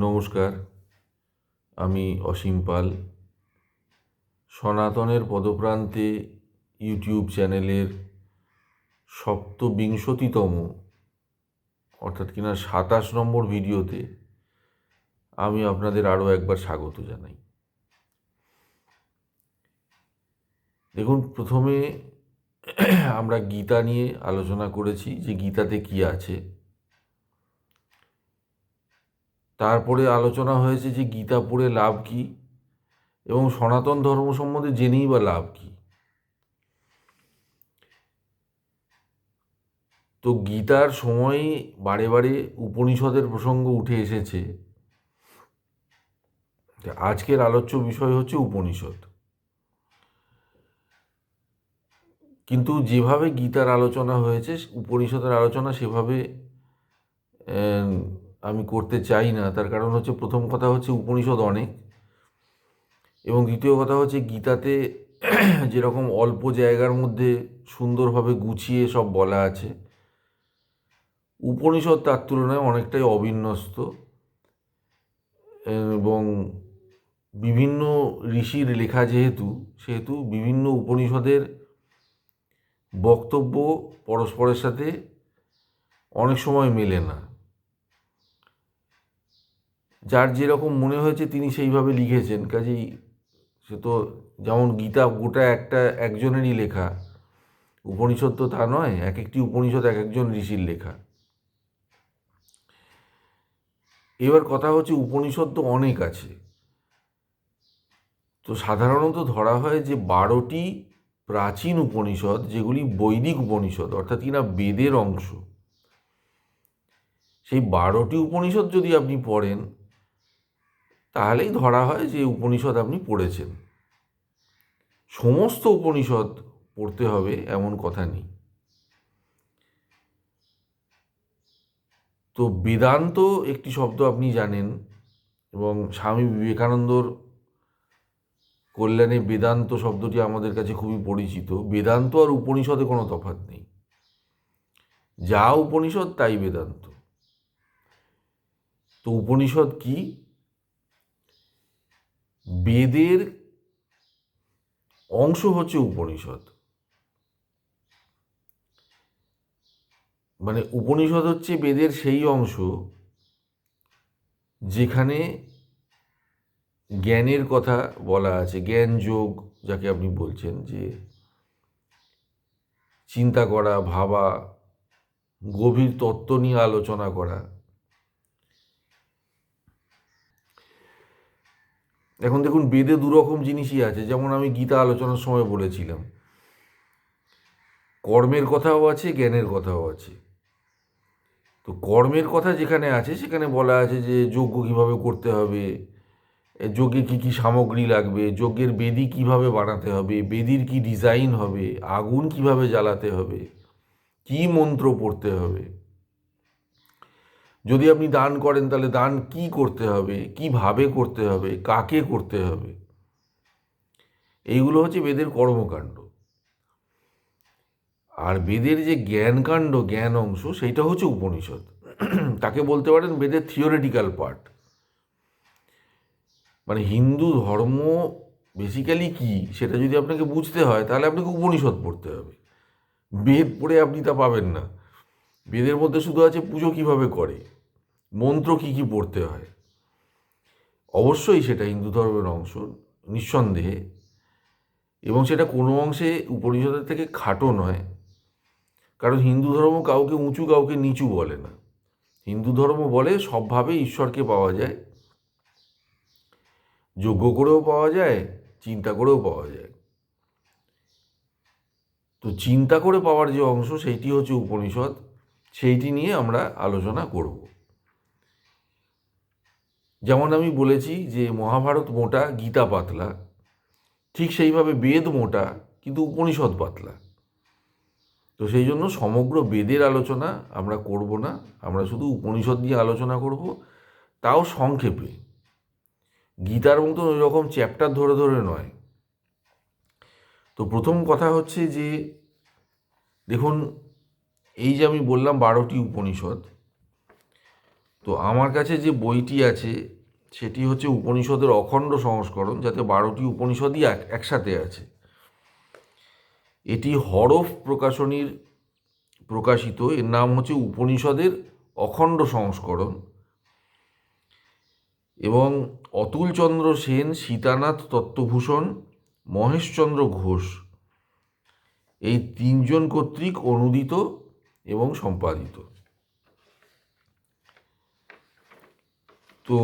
নমস্কার, আমি অসীম পাল। সনাতনের পদপ্রান্তে ইউটিউব চ্যানেলের সপ্তবিংশতিতম, অর্থাৎ কিনা সাতাশ নম্বর ভিডিওতে আমি আপনাদের আরও একবার স্বাগত জানাই। দেখুন, প্রথমে আমরা গীতা নিয়ে আলোচনা করেছি যে গীতাতে কি আছে। তারপরে আলোচনা হয়েছে যে গীতা পড়ে লাভ কি? এবং সনাতন ধর্ম সম্বন্ধে জেনেই বা লাভ কি? তো গীতার সময় বারে বারে উপনিষদের প্রসঙ্গ উঠে এসেছে আজকের আলোচ্য বিষয় হচ্ছে উপনিষদ। কিন্তু যেভাবে গীতার আলোচনা হয়েছে, উপনিষদের আলোচনা সেভাবে আমি করতে চাই না। তার কারণ হচ্ছে প্রথম কথা হচ্ছে উপনিষদ অনেক এবং দ্বিতীয় কথা হচ্ছে গীতাতে যেরকম অল্প জায়গার মধ্যে সুন্দরভাবে গুছিয়ে সব বলা আছে। উপনিষদ তার তুলনায় অনেকটাই অবিন্যস্ত এবং বিভিন্ন ঋষির লেখা যেহেতু, সেহেতু বিভিন্ন উপনিষদের বক্তব্য পরস্পরের সাথে অনেক সময় মেলে না। যার যেরকম মনে হয়েছে তিনি সেইভাবে লিখেছেন। কাজেই সে তো যেমন গীতা গোটা একটা একজনেরই লেখা, উপনিষদ তো তা নয়, এক একটি উপনিষদ এক একজন ঋষির লেখা। এবার কথা হচ্ছে উপনিষদ তো অনেক আছে। তো সাধারণত ধরা হয় যে বারোটি প্রাচীন উপনিষদ, যেগুলি বৈদিক উপনিষদ, অর্থাৎ কিনা বেদের অংশ। সেই বারোটি উপনিষদ যদি আপনি পড়েন তাহলেই ধরা হয় যে উপনিষদ আপনি পড়েছেন। সমস্ত উপনিষদ পড়তে হবে এমন কথা নেই। তো বেদান্ত একটি শব্দ আপনি জানেন এবং স্বামী বিবেকানন্দর কল্যাণে বেদান্ত শব্দটি আমাদের কাছে খুবই পরিচিত। বেদান্ত আর উপনিষদে কোনো তফাৎ নেই। যা উপনিষদ তাই বেদান্ত। তো উপনিষদ কি? বেদের অংশ হচ্ছে উপনিষদ। মানে উপনিষদ হচ্ছে বেদের সেই অংশ যেখানে জ্ঞানের কথা বলা আছে জ্ঞান যোগ যাকে আপনি বলছেন যে চিন্তা করা, ভাবা, গভীর তত্ত্ব নিয়ে আলোচনা করা। এখন দেখুন বেদে দুরকম জিনিসই আছে, যেমন আমি গীতা আলোচনার সময় বলেছিলাম। কর্মের কথাও আছে, জ্ঞানের কথাও আছে। তো কর্মের কথা যেখানে আছে, সেখানে বলা আছে যে যজ্ঞ কীভাবে করতে হবে, যজ্ঞে কী কী সামগ্রী লাগবে, যজ্ঞের বেদি কীভাবে বানাতে হবে, বেদির কি ডিজাইন হবে, আগুন কীভাবে জ্বালাতে হবে, কি মন্ত্র পড়তে হবে। যদি আপনি দান করেন, তাহলে দান কি করতে হবে? কীভাবে করতে হবে? কাকে করতে হবে? এইগুলো হচ্ছে বেদের কর্মকাণ্ড। আর বেদের যে জ্ঞানকাণ্ড, জ্ঞান অংশ, সেইটা হচ্ছে উপনিষদ। তাকে বলতে পারেন বেদের থিওরিটিক্যাল পার্ট মানে হিন্দু ধর্ম বেসিক্যালি কি? সেটা যদি আপনাকে বুঝতে হয়, তাহলে আপনাকে উপনিষদ পড়তে হবে। বেদ পড়ে আপনি তা পাবেন না। বেদের মধ্যে শুধু আছে পুজো কীভাবে করে? মন্ত্র কি কি পড়তে হয়? অবশ্যই সেটা হিন্দু ধর্মের অংশ, নিঃসন্দেহে। এবং সেটা কোনো অংশে উপনিষদের থেকে খাটো নয়। কারণ হিন্দু ধর্ম কাউকে উঁচু, কাউকে নিচু বলে না। হিন্দু ধর্ম বলে সবভাবে ঈশ্বরকে পাওয়া যায়, যোগ্য করেও পাওয়া যায়, চিন্তা করেও পাওয়া যায়। তো চিন্তা করে পাওয়ার যে অংশ, সেইটি হচ্ছে উপনিষদ। সেইটি নিয়ে আমরা আলোচনা করব। যেমন আমি বলেছি যে মহাভারত মোটা, গীতা পাতলা, ঠিক সেইভাবে বেদ মোটা, কিন্তু উপনিষদ পাতলা। তো সেই জন্য সমগ্র বেদের আলোচনা আমরা করব না, আমরা শুধু উপনিষদ নিয়ে আলোচনা করব, তাও সংক্ষেপে। গীতার মতন ওই রকম চ্যাপ্টার ধরে ধরে নয়। তো প্রথম কথা হচ্ছে যে, দেখুন, এই যে আমি বললাম বারোটি উপনিষদ তো আমার কাছে যে বইটি আছে, সেটি হচ্ছে উপনিষদের অখণ্ড সংস্করণ, যাতে বারোটি উপনিষদই এক, একসাথে আছে। এটি হরফ প্রকাশনীর প্রকাশিত, এর নাম হচ্ছে উপনিষদের অখণ্ড সংস্করণ। এবং অতুলচন্দ্র সেন, সীতানাথ তত্ত্বভূষণ, মহেশচন্দ্র ঘোষ, এই তিনজন কর্তৃক অনুদিত এবং সম্পাদিত। তো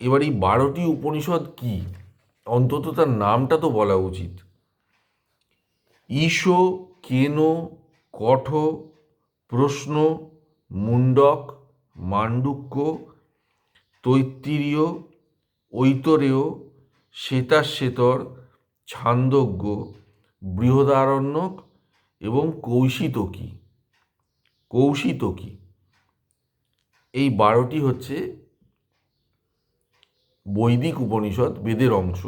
এবার এই বারোটি উপনিষদ কি? অন্তত তার নামটা তো বলা উচিত। ঈশ, কেন, কঠ, প্রশ্ন মুন্ডক মান্ডুক্য, তৈত্তিরীয়, ঐতরেয়, শ্বেতাশ্বেতর, ছান্দজ্ঞ, বৃহদারণ্যক এবং কৌশিতকী। কৌশিতকী। এই বারোটি হচ্ছে বৈদিক উপনিষদ, বেদের অংশ।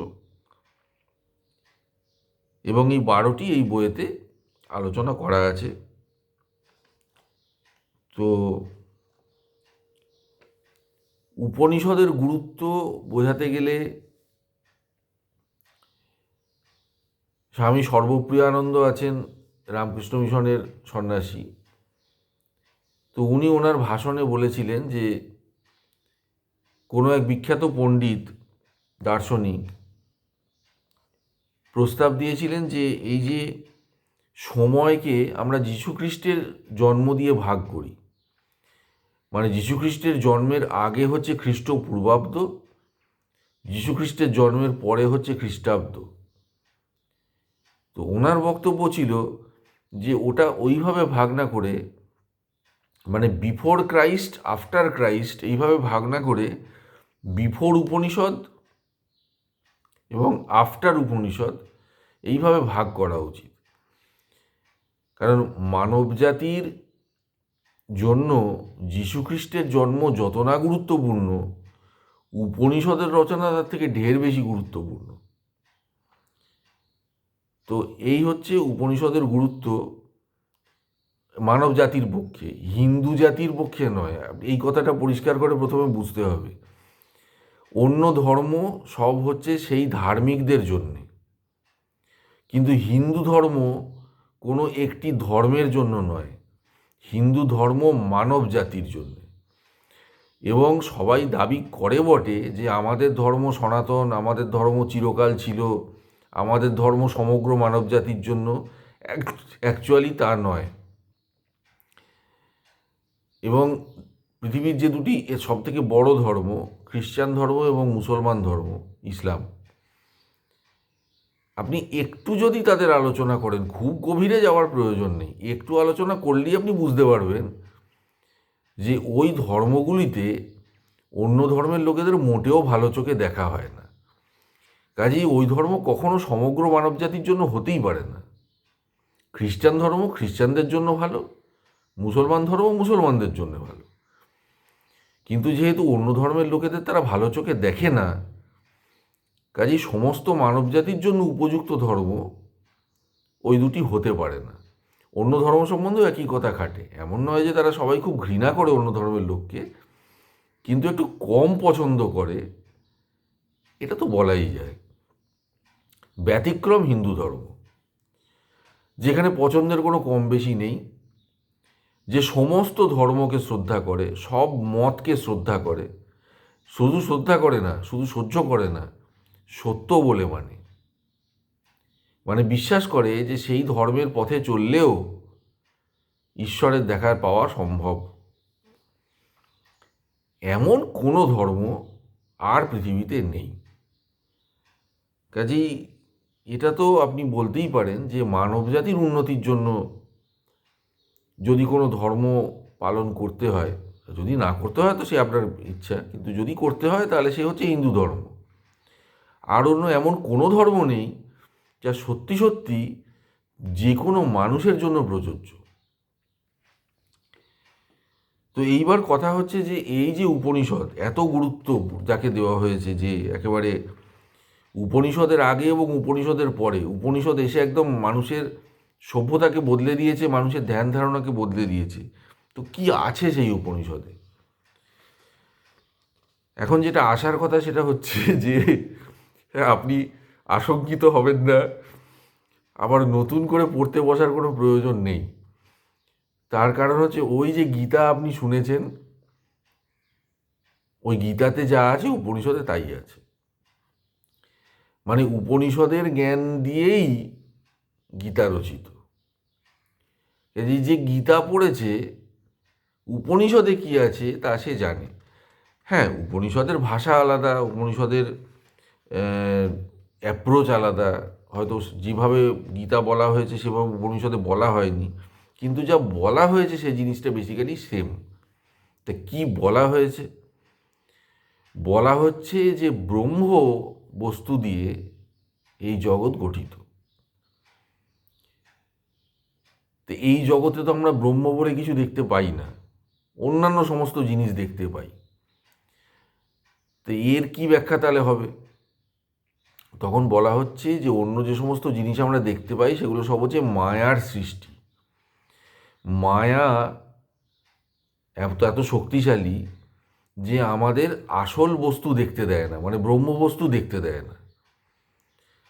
এবং এই বারোটি এই বইয়েতে আলোচনা করা আছে। তো উপনিষদের গুরুত্ব বোঝাতে গেলে স্বামী সর্বপ্রিয়ানন্দ আছেন, রামকৃষ্ণ মিশনের সন্ন্যাসী। তো উনি ওনার ভাষণে বলেছিলেন যে কোনো এক বিখ্যাত পণ্ডিত দার্শনিক প্রস্তাব দিয়েছিলেন যে এই যে সময়কে আমরা যীশুখ্রিস্টের জন্ম দিয়ে ভাগ করি। মানে যীশুখ্রিস্টের জন্মের আগে হচ্ছে খ্রিস্ট পূর্বাব্দ যীশুখ্রিস্টের জন্মের পরে হচ্ছে খ্রিস্টাব্দ। তো ওনার বক্তব্য ছিল যে ওটা ওইভাবে ভাগ না করে মানে বিফোর ক্রাইস্ট আফটার ক্রাইস্ট এইভাবে ভাগ না করে বিফোর উপনিষদ এবং আফটার উপনিষদ এইভাবে ভাগ করা উচিত। কারণ মানবজাতির জন্য যীশুখ্রিস্টের জন্ম যত না গুরুত্বপূর্ণ, উপনিষদের রচনা তার থেকে ঢের বেশি গুরুত্বপূর্ণ। তো এই হচ্ছে উপনিষদের গুরুত্ব। মানব জাতির পক্ষে, হিন্দু জাতির পক্ষে নয়। এই কথাটা পরিষ্কার করে প্রথমে বুঝতে হবে। অন্য ধর্ম সব হচ্ছে সেই ধার্মিকদের জন্যে। কিন্তু হিন্দু ধর্ম কোনো একটি ধর্মের জন্য নয়। হিন্দু ধর্ম মানব জাতির জন্য। এবং সবাই দাবি করে বটে যে আমাদের ধর্ম সনাতন, আমাদের ধর্ম চিরকাল ছিল, আমাদের ধর্ম সমগ্র মানব জাতির জন্য অ্যাকচুয়ালি তা নয়। এবং পৃথিবীর যে দুটি সব থেকে বড় ধর্ম খ্রিস্টান ধর্ম এবং মুসলমান ধর্ম, ইসলাম। আপনি একটু যদি তাদের আলোচনা করেন, খুব গভীরে যাওয়ার প্রয়োজন নেই। একটু আলোচনা করলেই আপনি বুঝতে পারবেন যে ওই ধর্মগুলিতে অন্য ধর্মের লোকেদের মোটেও ভালো চোখে দেখা হয় না। কাজেই ওই ধর্ম কখনো সমগ্র মানবজাতির জন্য হতেই পারে না। খ্রিস্টান ধর্ম খ্রিস্টানদের জন্য ভালো মুসলমান ধর্ম মুসলমানদের জন্য ভালো কিন্তু যেহেতু অন্য ধর্মের লোকেদের তারা ভালো চোখে দেখে না, কাজেই সমস্ত মানবজাতির জন্য উপযুক্ত ধর্ম ওই দুটি হতে পারে না। অন্য ধর্ম সম্বন্ধেও একই কথা খাটে। এমন নয় যে তারা সবাই খুব ঘৃণা করে অন্য ধর্মের লোককে, কিন্তু একটু কম পছন্দ করে, এটা তো বলাই যায়। ব্যতিক্রম হিন্দু ধর্ম। যেখানে পছন্দের কোনো কম বেশি নেই যে সমস্ত ধর্মকে শ্রদ্ধা করে, সব মতকে শ্রদ্ধা করে, শুধু শ্রদ্ধা করে না, শুধু সহ্য করে না, সত্য বলে মানে। মানে বিশ্বাস করে যে সেই ধর্মের পথে চললেও ঈশ্বরের দেখার পাওয়া সম্ভব। এমন কোনো ধর্ম আর পৃথিবীতে নেই। কাজেই এটা তো আপনি বলতেই পারেন যে মানবজাতির উন্নতির জন্য যদি কোনো ধর্ম পালন করতে হয়, যদি না করতে হয় তো সে আপনার ইচ্ছা, কিন্তু যদি করতে হয় তাহলে সে হচ্ছে হিন্দু ধর্ম। আর অন্য এমন কোনো ধর্ম নেই যা সত্যি সত্যি যে কোনো মানুষের জন্য প্রযোজ্য। তো এইবার কথা হচ্ছে যে এই যে উপনিষদ, এত গুরুত্ব যাকে দেওয়া হয়েছে যে একেবারে উপনিষদের আগে এবং উপনিষদের পরে, উপনিষদ এসে একদম মানুষের সভ্যতাকে বদলে দিয়েছে, মানুষের ধ্যান ধারণাকে বদলে দিয়েছে। তো কি আছে সেই উপনিষদে? এখন যেটা আসার কথা সেটা হচ্ছে যে, আপনি আশঙ্কিত হবেন না। আবার নতুন করে পড়তে বসার কোনো প্রয়োজন নেই। তার কারণ হচ্ছে ওই যে গীতা আপনি শুনেছেন, ওই গীতাতে যা আছে, উপনিষদে তাই আছে। মানে উপনিষদের জ্ঞান দিয়েই গীতা রচিত এই যে গীতা পড়েছে, উপনিষদে কি আছে তা সে জানে। হ্যাঁ উপনিষদের ভাষা আলাদা, উপনিষদের অ্যাপ্রোচ আলাদা। হয়তো যেভাবে গীতা বলা হয়েছে, সেভাবে উপনিষদে বলা হয়নি। কিন্তু যা বলা হয়েছে, সেই জিনিসটা বেসিক্যালি সেম তা কি বলা হয়েছে? বলা হচ্ছে যে ব্রহ্ম বস্তু দিয়ে এই জগৎ গঠিত। তো এই জগতে তো আমরা ব্রহ্ম বলে কিছু দেখতে পাই না। অন্যান্য সমস্ত জিনিস দেখতে পাই। তো এর কি ব্যাখ্যা তাহলে হবে? তখন বলা হচ্ছে যে, অন্য যে সমস্ত জিনিস আমরা দেখতে পাই, সেগুলো সব হচ্ছে মায়ার সৃষ্টি। মায়া এত এত শক্তিশালী যে আমাদের আসল বস্তু দেখতে দেয় না মানে ব্রহ্ম বস্তু দেখতে দেয় না।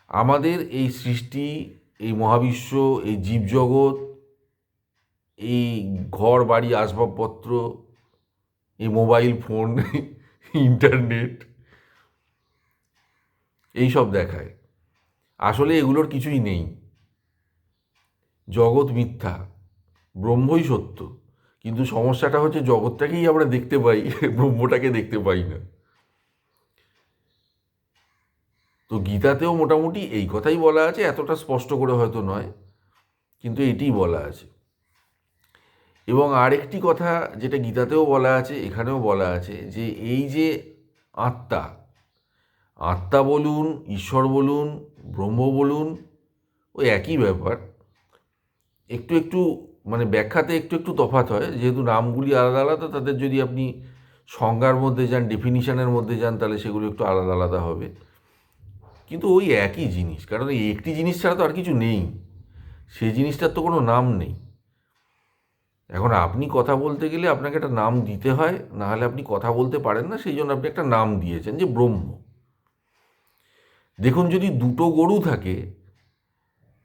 আমাদের এই সৃষ্টি, এই মহাবিশ্ব, এই জীবজগৎ এই ঘর বাড়ি আসবাবপত্র, এই মোবাইল ফোন, ইন্টারনেট, এই সব দেখায়। আসলে এগুলোর কিছুই নেই। জগৎ মিথ্যা, ব্রহ্মই সত্য। কিন্তু সমস্যাটা হচ্ছে জগৎটাকেই আমরা দেখতে পাই, ব্রহ্মটাকে দেখতে পাই না। তো গীতাতেও মোটামুটি এই কথাই বলা আছে, এতটা স্পষ্ট করে হয়তো নয়, কিন্তু এটিই বলা আছে। এবং আরেকটি কথা যেটা গীতাতেও বলা আছে, এখানেও বলা আছে যে এই যে আত্মা আত্মা বলুন, ঈশ্বর বলুন, ব্রহ্ম বলুন ওই একই ব্যাপার। একটু একটু মানে ব্যাখ্যাতে একটু একটু তফাত হয়, যেহেতু নামগুলি আলাদা আলাদা, তাদের যদি আপনি সংজ্ঞার মধ্যে যান ডেফিনিশনের মধ্যে যান, তাহলে সেগুলো একটু আলাদা আলাদা হবে। কিন্তু ওই একই জিনিস, কারণ একটি জিনিস ছাড়া তো আর কিছু নেই। সেই জিনিসটার তো কোনো নাম নেই। এখন আপনি কথা বলতে গেলে আপনাকে একটা নাম দিতে হয় নাহলে আপনি কথা বলতে পারেন না, সেই জন্য আপনি একটা নাম দিয়েছেন যে ব্রহ্ম। দেখুন, যদি দুটো গরু থাকে,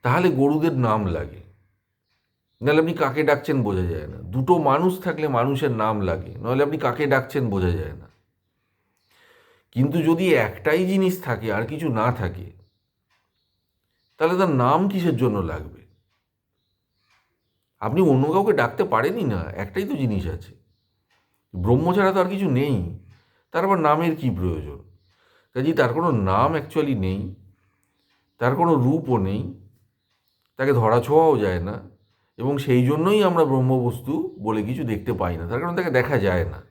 তাহলে গরুদের নাম লাগে। নাহলে আপনি কাকে ডাকছেন বোঝা যায় না। দুটো মানুষ থাকলে মানুষের নাম লাগে, নাহলে আপনি কাকে ডাকছেন বোঝা যায় না। কিন্তু যদি একটাই জিনিস থাকে আর কিছু না থাকে, তাহলে তার নাম কিসের জন্য লাগবে? আপনি অন্য কাউকে ডাকতে পারেনই না, একটাই তো জিনিস আছে। ব্রহ্ম ছাড়া তো আর কিছু নেই, তার আবার নামের কি প্রয়োজন? কাজেই তার কোনো নাম অ্যাকচুয়ালি নেই, তার কোনো রূপও নেই, তাকে ধরা ছোঁয়াও যায় না, এবং সেই জন্যই আমরা ব্রহ্মবস্তু বলে কিছু দেখতে পাই না, তার কারণ তাকে দেখা যায় না।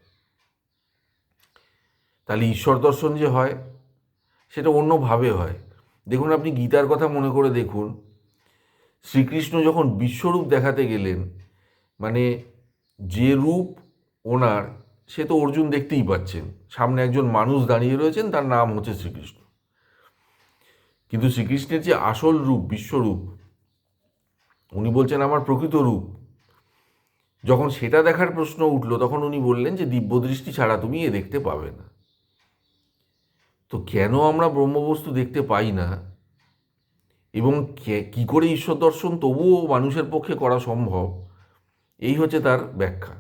তাহলে ঈশ্বর দর্শন যে হয়, সেটা অন্যভাবে হয়। দেখুন, আপনি গীতার কথা মনে করে দেখুন শ্রীকৃষ্ণ যখন বিশ্বরূপ দেখাতে গেলেন মানে যে রূপ ওনার, সে তো অর্জুন দেখতেই পাচ্ছেন। সামনে একজন মানুষ দাঁড়িয়ে রয়েছেন, তার নাম হচ্ছে শ্রীকৃষ্ণ। কিন্তু শ্রীকৃষ্ণের যে আসল রূপ, বিশ্বরূপ, উনি বলছেন, আমার প্রকৃত রূপ। যখন সেটা দেখার প্রশ্ন উঠল, তখন উনি বললেন যে, দিব্যদৃষ্টি ছাড়া তুমি এ দেখতে পাবে না। তো কেন আমরা ব্রহ্মবস্তু দেখতে পাই না? এবং কি করে ঈশ্বর দর্শন? তবুও মানুষের পক্ষে করা সম্ভব। এই হচ্ছে তার ব্যাখ্যা।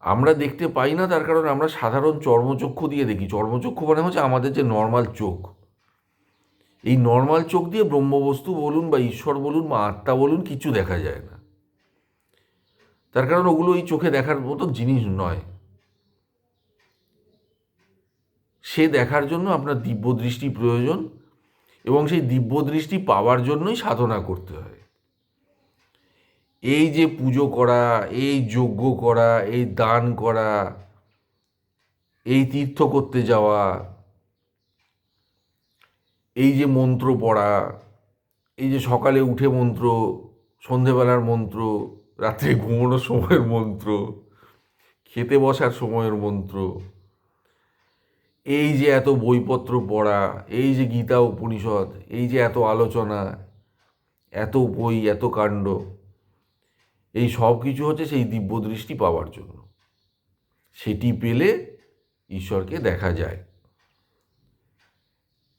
আমরা দেখতে পাই না, তার কারণ আমরা সাধারণ চর্মচক্ষু দিয়ে দেখি। চর্মচক্ষু মানে হচ্ছে আমাদের যে নর্মাল চোখ। এই নর্মাল চোখ দিয়ে ব্রহ্মবস্তু বলুন বা ঈশ্বর বলুন বা আত্মা বলুন, কিছু দেখা যায় না। তার কারণ ওগুলো এই চোখে দেখার মতো জিনিস নয়। সে দেখার জন্য আপনার দিব্য দৃষ্টি প্রয়োজন এবং সেই দিব্য দৃষ্টি পাওয়ার জন্যই সাধনা করতে হয়। এই যে পুজো করা, এই যজ্ঞ করা, এই দান করা, এই তীর্থ করতে যাওয়া, এই যে মন্ত্র পড়া, এই যে সকালে উঠে মন্ত্র, সন্ধেবেলার মন্ত্র, রাত্রে ঘুমানোর সময়ের মন্ত্র, খেতে বসার সময়ের মন্ত্র এই যে এত বইপত্র পড়া, এই যে গীতা উপনিষদ, এই যে এত আলোচনা, এত বই, এত কাণ্ড, এই সব কিছু হচ্ছে সেই দিব্য দৃষ্টি পাওয়ার জন্য। সেটি পেলে ঈশ্বরকে দেখা যায়।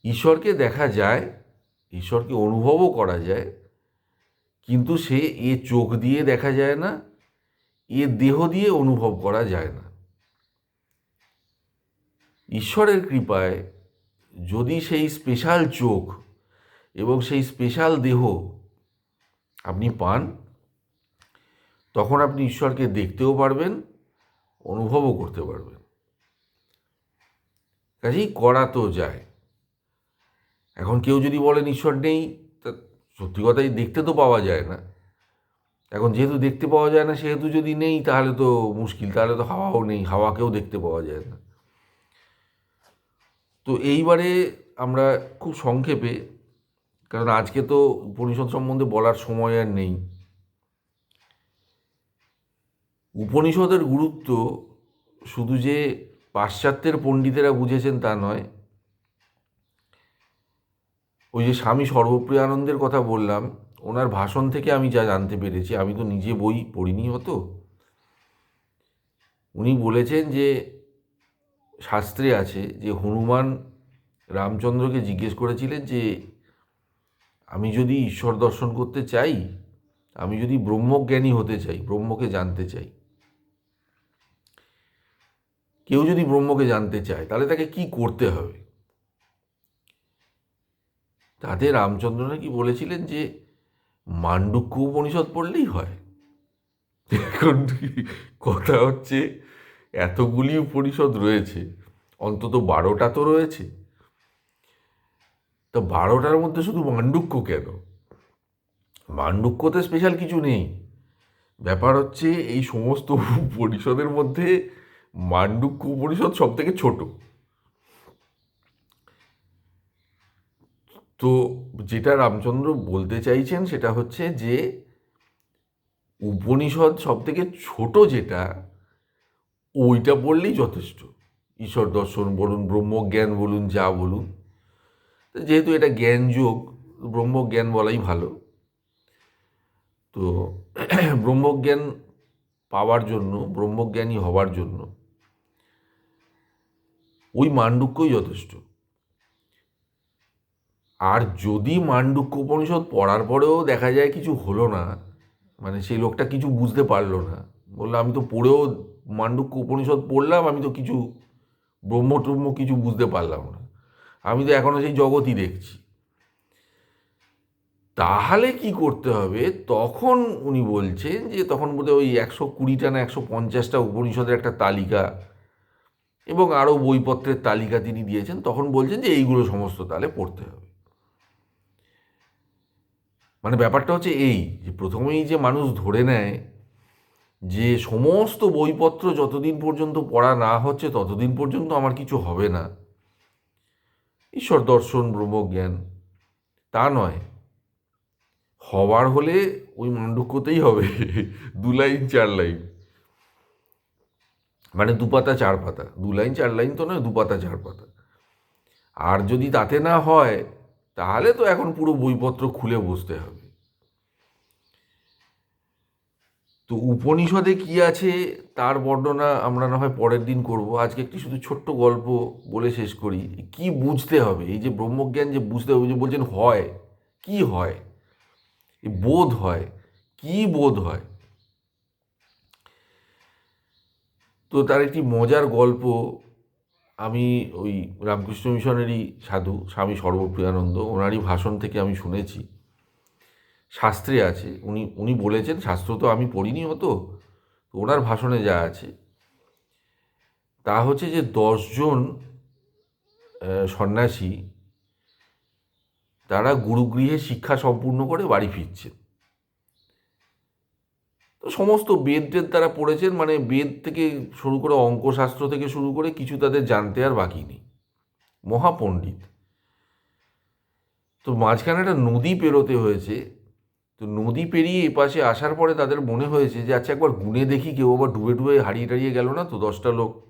ঈশ্বরকে দেখা যায়, ঈশ্বরকে অনুভবও করা যায়, কিন্তু সে এ চোখ দিয়ে দেখা যায় না, এ দেহ দিয়ে অনুভব করা যায় না। ঈশ্বরের কৃপায় যদি সেই স্পেশাল চোখ এবং সেই স্পেশাল দেহ আপনি পান, তখন আপনি ঈশ্বরকে দেখতেও পারবেন, অনুভবও করতে পারবেন। কাজেই করা তো যায়। এখন কেউ যদি বলেন, ঈশ্বর নেই, তা সত্যি কথাই দেখতে তো পাওয়া যায় না। এখন যেহেতু দেখতে পাওয়া যায় না, সেহেতু যদি নেই, তাহলে তো মুশকিল, তাহলে তো হাওয়াও নেই, হাওয়াকেও দেখতে পাওয়া যায় না। তো এইবারে আমরা খুব সংক্ষেপে, কারণ আজকে তো উপনিষদ সম্বন্ধে বলার সময় আর নেই। উপনিষদের গুরুত্ব শুধু যে পাশ্চাত্যের পণ্ডিতেরা বুঝেছেন তা নয়, ওই যে স্বামী সর্বপ্রিয়ানন্দের কথা বললাম, ওনার ভাষণ থেকে আমি যা জানতে পেরেছি, আমি তো নিজে বই পড়িনি হতো উনি বলেছেন যে শাস্ত্রে আছে যে হনুমান রামচন্দ্রকে জিজ্ঞেস করেছিলেন যে, আমি যদি ঈশ্বর দর্শন করতে চাই, আমি যদি ব্রহ্মজ্ঞানী হতে চাই, ব্রহ্মকে জানতে চাই, কেউ যদি ব্রহ্মকে জানতে চায়, তাহলে তাকে কি করতে হবে? তাতে রামচন্দ্র নাকি বলেছিলেন যে, মান্ডুক্য উপনিষদ পড়লেই হয়। এখন কথা হচ্ছে এতগুলি উপনিষদ রয়েছে, অন্তত বারোটা তো রয়েছে। তা বারোটার মধ্যে শুধু মান্ডুক্য কেন? মান্ডুক্যতে স্পেশাল কিছু নেই। ব্যাপার হচ্ছে, এই সমস্ত উপনিষদের মধ্যে মান্ডুক্য উপনিষদ সব থেকে ছোট। তো যেটা রামচন্দ্র বলতে চাইছেন সেটা হচ্ছে যে, উপনিষদ সব থেকে ছোট যেটা ওইটা পড়লেই যথেষ্ট। ঈশ্বর দর্শন বলুন, ব্রহ্মজ্ঞান বলুন, যা বলুন। যেহেতু এটা জ্ঞান যোগ, ব্রহ্মজ্ঞান বলাই ভালো। তো ব্রহ্মজ্ঞান পাওয়ার জন্য, ব্রহ্মজ্ঞানী হওয়ার জন্য ওই মান্ডুক্যই যথেষ্ট। আর যদি মান্ডুক্য উপনিষদ পড়ার পরেও দেখা যায় কিছু হলো না মানে সেই লোকটা কিছু বুঝতে পারল না, বলল আমি তো পড়েও মান্ডুক্য উপনিষদ পড়লাম, আমি তো কিছু ব্রহ্ম ট্রহ্ম কিছু বুঝতে পারলাম না। আমি তো এখনও সেই জগতই দেখছি। তাহলে কি করতে হবে? তখন উনি বলছেন যে, তখন বোধহয় ওই একশো কুড়িটা না একশো পঞ্চাশটা উপনিষদের একটা তালিকা এবং আরও বইপত্রের তালিকা তিনি দিয়েছেন, তখন বলছেন যে এইগুলো সমস্ত তাহলে পড়তে হবে। মানে ব্যাপারটা হচ্ছে এই যে, প্রথমেই যে মানুষ ধরে নেয় যে সমস্ত বইপত্র যতদিন পর্যন্ত পড়া না হচ্ছে, ততদিন পর্যন্ত আমার কিছু হবে না। ঈশ্বর দর্শন ব্রহ্মজ্ঞান তা নয়। হবার হলে ওই মান্ডুক্যতেই হবে, দু লাইন, চার লাইন। মানে দু পাতা, চার পাতা। দু লাইন, চার লাইন তো নয়, দু পাতা, চার পাতা। আর যদি তাতে না হয়, তাহলে তো এখন পুরো বইপত্র খুলে বসতে হবে। তো উপনিষদে কি আছে তার বর্ণনা আমরা না হয় পরের দিন করব। আজকে একটি শুধু ছোট্ট গল্প বলে শেষ করি। কি বুঝতে হবে? এই যে ব্রহ্মজ্ঞান যে বুঝতে হবে, যে বলছেন হয়, কি হয়? বোধ হয়, কি বোধ হয়? তো তার একটি মজার গল্প আমি ওই রামকৃষ্ণ মিশনেরই সাধু, স্বামী সর্বপ্রিয়ানন্দ, ওনারই ভাষণ থেকে আমি শুনেছি। শাস্ত্রে আছে। উনি উনি বলেছেন, শাস্ত্র তো আমি পড়িনি হতো ওনার ভাষণে যা আছে। তা হচ্ছে যে দশজন সন্ন্যাসী, তারা গুরুগৃহে শিক্ষা সম্পূর্ণ করে বাড়ি ফিরছেন। তো সমস্ত বেদ টেদ তারা পড়েছেন মানে বেদ থেকে শুরু করে অঙ্কশাস্ত্র থেকে শুরু করে কিছু তাদের জানতে আর বাকি নেই। মহাপণ্ডিত। তো মাঝখানে একটা নদী পেরোতে হয়েছে তো নদী পেরিয়ে এপাশে আসার পরে তাদের মনে হয়েছে যে আচ্ছা একবার গুনে দেখি কেউ আবার ডুবে ডুবে হারিয়ে টারিয়ে গেল না? তো দশটা লোক।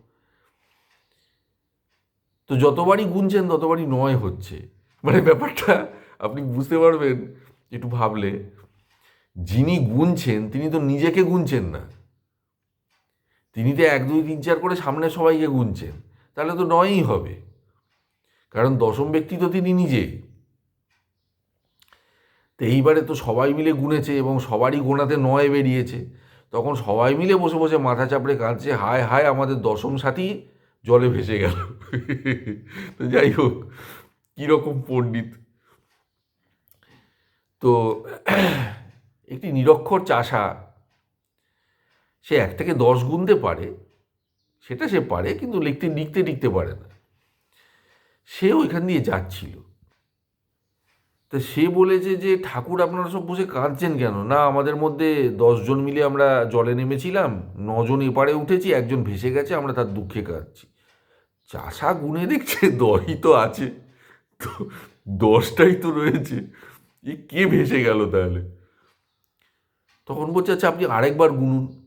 তো যতবারই গুনছেন, ততবারই নয় হচ্ছে। মানে ব্যাপারটা আপনি বুঝতে পারবেন, একটু ভাবলে। যিনি গুনছেন, তিনি তো নিজেকে গুনছেন না। তিনি তো এক, দুই, তিন, চার করে সামনে সবাইকে গুনছেন। তাহলে তো নয়ই হবে। কারণ দশম ব্যক্তি তো তিনি নিজেই। তো এইবারে তো সবাই মিলে গুনেছে এবং সবারই গোনাতে নয় বেরিয়েছে। তখন সবাই মিলে বসে বসে মাথা চাপড়ে কাঁদছে, হায় হায় আমাদের দশম সাথী জলে ভেসে গেল। তো যাই হোক, কীরকম পণ্ডিত। তো একটি নিরক্ষর চাষা, সে এক থেকে দশ গুনতে পারে, সেটা সে পারে, কিন্তু লিখতে লিখতে লিখতে পারে না। সে ওইখান দিয়ে যাচ্ছিল। তা সে বলেছে যে ঠাকুর আপনারা সব বসে কাঁদছেন কেন? না, আমাদের মধ্যে দশজন মিলে আমরা জলে নেমেছিলাম, নজন এপারে উঠেছি, একজন ভেসে গেছে, আমরা তার দুঃখে কাঁদছি। চাষা গুনে দেখছে দশই তো আছে। তো দশটাই তো রয়েছে। এ কে ভেসে গেল তাহলে? তখন বলছে আচ্ছা আপনি আরেকবার গুনুন।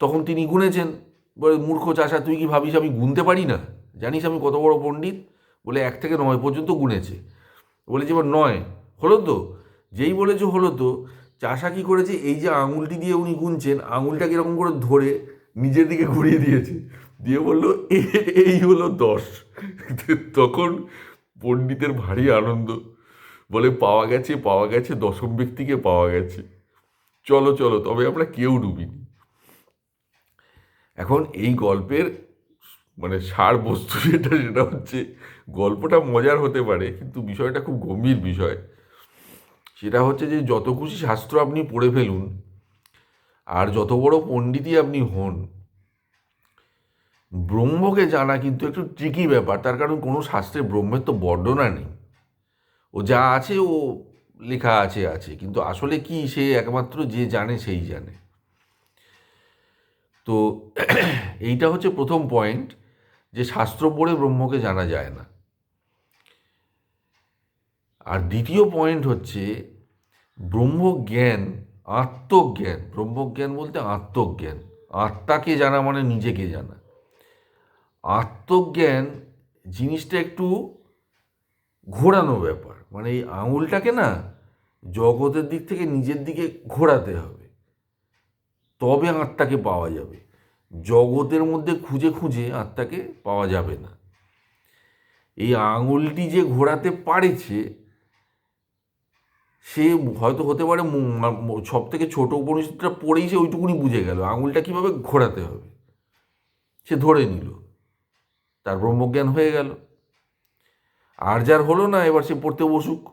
তখন তিনি গুনেছেন, বলে, মূর্খ চাষা, তুই কি ভাবিস আমি গুনতে পারি না? জানিস আমি কত বড় পণ্ডিত? বলে, এক থেকে নয় পর্যন্ত গুনেছে। বলেছে, এবার নয়। হলো তো? যেই বলেছে, হলো তো। চাষা কী করেছে? এই যে আঙুলটি দিয়ে উনি গুনছেন, আঙুলটা কীরকম করে ধরে নিজের দিকে ঘুরিয়ে দিয়েছে। দিয়ে বলল, "এ- এই হলো দশ। তখন পণ্ডিতের ভারী আনন্দ। বলে, পাওয়া গেছে পাওয়া গেছে, দশম ব্যক্তিকে পাওয়া গেছে। চলো চলো, তবে আমরা কেউ ডুবিনি। এখন এই গল্পের মানে সার বস্তু যেটা, সেটা হচ্ছে গল্পটা মজার হতে পারে, কিন্তু বিষয়টা খুব গম্ভীর বিষয়। সেটা হচ্ছে যে যত খুশি শাস্ত্র আপনি পড়ে ফেলুন, আর যত বড় পণ্ডিতই আপনি হন, ব্রহ্মকে জানা কিন্তু একটু ট্রিকি ব্যাপার। তার কারণ কোনো শাস্ত্রে ব্রহ্মের তো বর্ণনা নেই। ও যা আছে ও লেখা আছে আছে, কিন্তু আসলে কি সে একমাত্র যে জানে, সেই জানে। তো এইটা হচ্ছে প্রথম পয়েন্ট যে শাস্ত্র পড়ে ব্রহ্মকে জানা যায় না। আর দ্বিতীয় পয়েন্ট হচ্ছে, ব্রহ্মজ্ঞান, আত্মজ্ঞান। ব্রহ্মজ্ঞান বলতে আত্মজ্ঞান। আত্মাকে জানা মানে নিজেকে জানা। আত্মজ্ঞান জিনিসটা একটু ঘোরানো ব্যাপার। মানে এই আঙুলটাকে না জগতের দিক থেকে নিজের দিকে ঘোরাতে হবে। তবে আত্মাকে পাওয়া যাবে। জগতের মধ্যে খুঁজে খুঁজে আত্মাকে পাওয়া যাবে না। এই আঙুলটি যে ঘোরাতে পারেছে, সে হয়তো হতে পারে সব থেকে ছোট উপনিষদটা পড়েই সে ওইটুকুনি বুঝে গেল। আঙুলটা কীভাবে ঘোরাতে হবে? সে ধরে নিল। তার ব্রহ্মজ্ঞান হয়ে গেল। আর যার হলো না, এবার সে পড়তে বসুক।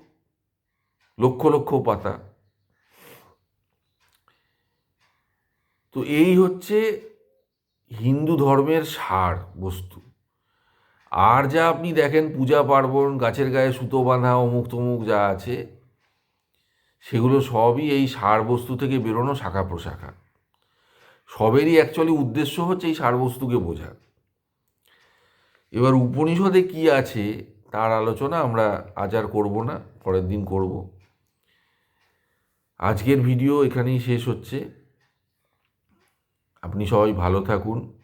লক্ষ লক্ষ পাতা। তো এই হচ্ছে হিন্দু ধর্মের সার বস্তু। আর যা আপনি দেখেন পূজা পার্বণ, গাছের গায়ে সুতো বাঁধা, অমুক তমুক যা আছে, সেগুলো সবই এই সার বস্তু থেকে বেরোনো শাখা প্রশাখা। সবেরই অ্যাকচুয়ালি উদ্দেশ্য হচ্ছে এই সার বস্তুকে বোঝা। এবার উপনিষদে কি আছে তার আলোচনা আমরা আজ আর করব না, পরের দিন করব। আজকের ভিডিও এখানেই শেষ হচ্ছে। আপনি সবাই ভালো থাকুন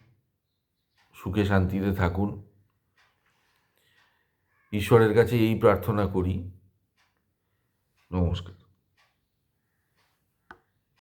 সুখে শান্তিতে থাকুন। ঈশ্বরের কাছে এই প্রার্থনা করি। নমস্কার।